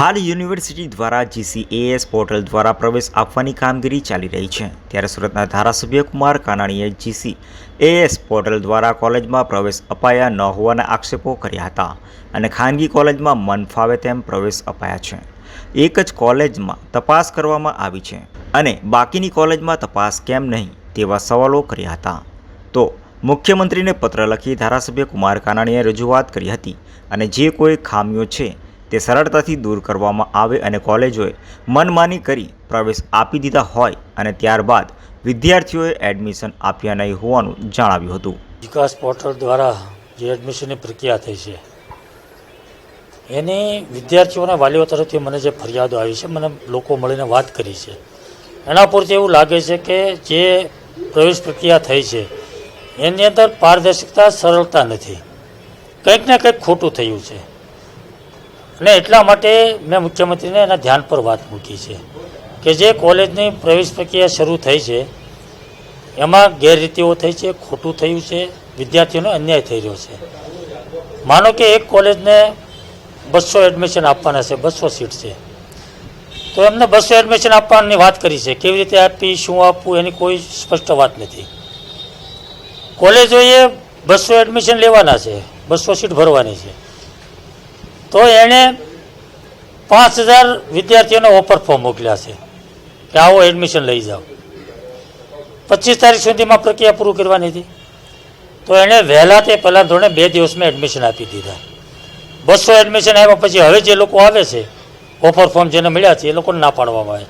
હાલ યુનિવર્સિટી દ્વારા GCAS portal દ્વારા પ્રવેશ આપવાની કામગીરી ચાલી રહી છે. ત્યારે સુરતના ધારાસભ્ય કુમાર કાનાણીએ જીસી એએસ પોર્ટલ દ્વારા કોલેજમાં પ્રવેશ અપાયા ન હોવાના આક્ષેપો કર્યા હતા અને ખાનગી કોલેજમાં મન ફાવે તેમ પ્રવેશ અપાયા છે. એક જ કોલેજમાં તપાસ કરવામાં આવી છે અને બાકીની કોલેજમાં તપાસ કેમ નહીં તેવા સવાલો કર્યા હતા. તો મુખ્યમંત્રીને પત્ર લખી ધારાસભ્ય કુમાર કાનાણીએ રજૂઆત કરી હતી અને જે કોઈ ખામીઓ છે તે સરળતાથી દૂર કરવામાં આવે અને કોલેજોએ મનમાની કરી પ્રવેશ આપી દીધા હોય અને ત્યારબાદ વિદ્યાર્થીઓએ એડમિશન આપ્યા નહીં હોવાનું જણાવ્યું હતું. વિકાસ પોર્ટલ દ્વારા જે એડમિશનની પ્રક્રિયા થઈ છે, એની વિદ્યાર્થીઓના વાલીઓ તરફથી મને જે ફરિયાદો આવી છે, મને લોકો મળીને વાત કરી છે. એના પૂરતી એવું લાગે છે કે જે પ્રવેશ પ્રક્રિયા થઈ છે, એની અંદર પારદર્શકતા, સરળતા નથી. કંઈક ને કંઈક ખોટું થયું છે. અને એટલા માટે મેં મુખ્યમંત્રીને એના ધ્યાન પર વાત મૂકી છે કે જે કોલેજની પ્રવેશ પ્રક્રિયા શરૂ થઈ છે, એમાં ગેરરીતિઓ થઈ છે, ખોટું થયું છે, વિદ્યાર્થીઓને અન્યાય થઈ રહ્યો છે. માનો કે એક કોલેજને બસો એડમિશન આપવાના છે, બસો સીટ છે. તો એમને બસો એડમિશન આપવાની વાત કરી છે, કેવી રીતે આપી, શું આપવું, એની કોઈ સ્પષ્ટ વાત નથી. કોલેજોએ બસો એડમિશન લેવાના છે, બસો સીટ ભરવાની છે. તો એણે પાંચ હજાર વિદ્યાર્થીઓને ઓફર ફોર્મ મોકલ્યા છે કે આવો એડમિશન લઈ જાઓ. પચીસ તારીખ સુધીમાં પ્રક્રિયા પૂરું કરવાની હતી. તો એણે વહેલા તે પહેલાં ધોરણે બે દિવસમાં એડમિશન આપી દીધા. બસો એડમિશન આવ્યા પછી હવે જે લોકો આવે છે ઓફર ફોર્મ જેને મળ્યા છે, એ લોકોને ના પાડવામાં આવે.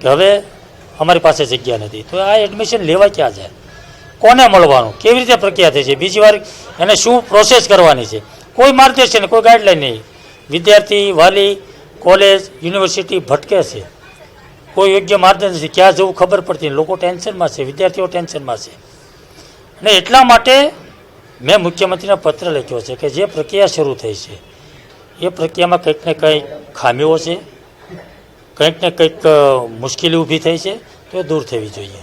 કે હવે અમારી પાસે જગ્યા નથી. તો આ એડમિશન લેવા ક્યાં જાય? કોને મળવાનું? કેવી રીતે પ્રક્રિયા થઈ છે? બીજી વાર એને શું પ્રોસેસ કરવાની છે? કોઈ માર્ગદર્શન કોઈ ગાઈડલાઈન નહીં. વિદ્યાર્થી, વાલી કોલેજ યુનિવર્સિટી ભટકે છે. કોઈ યોગ્ય માર્ગદર્શન નથી. ક્યાં જવું ખબર પડતી લોકો ટેન્શનમાં છે. વિદ્યાર્થીઓ ટેન્શનમાં છે. અને એટલા માટે મેં મુખ્યમંત્રીને પત્ર લખ્યો છે કે જે પ્રક્રિયા શરૂ થઈ છે, એ પ્રક્રિયામાં કંઈક ને કંઈક ખામીઓ છે. કંઈક ને કંઈક મુશ્કેલી ઊભી થઈ છે. તો એ દૂર થવી જોઈએ.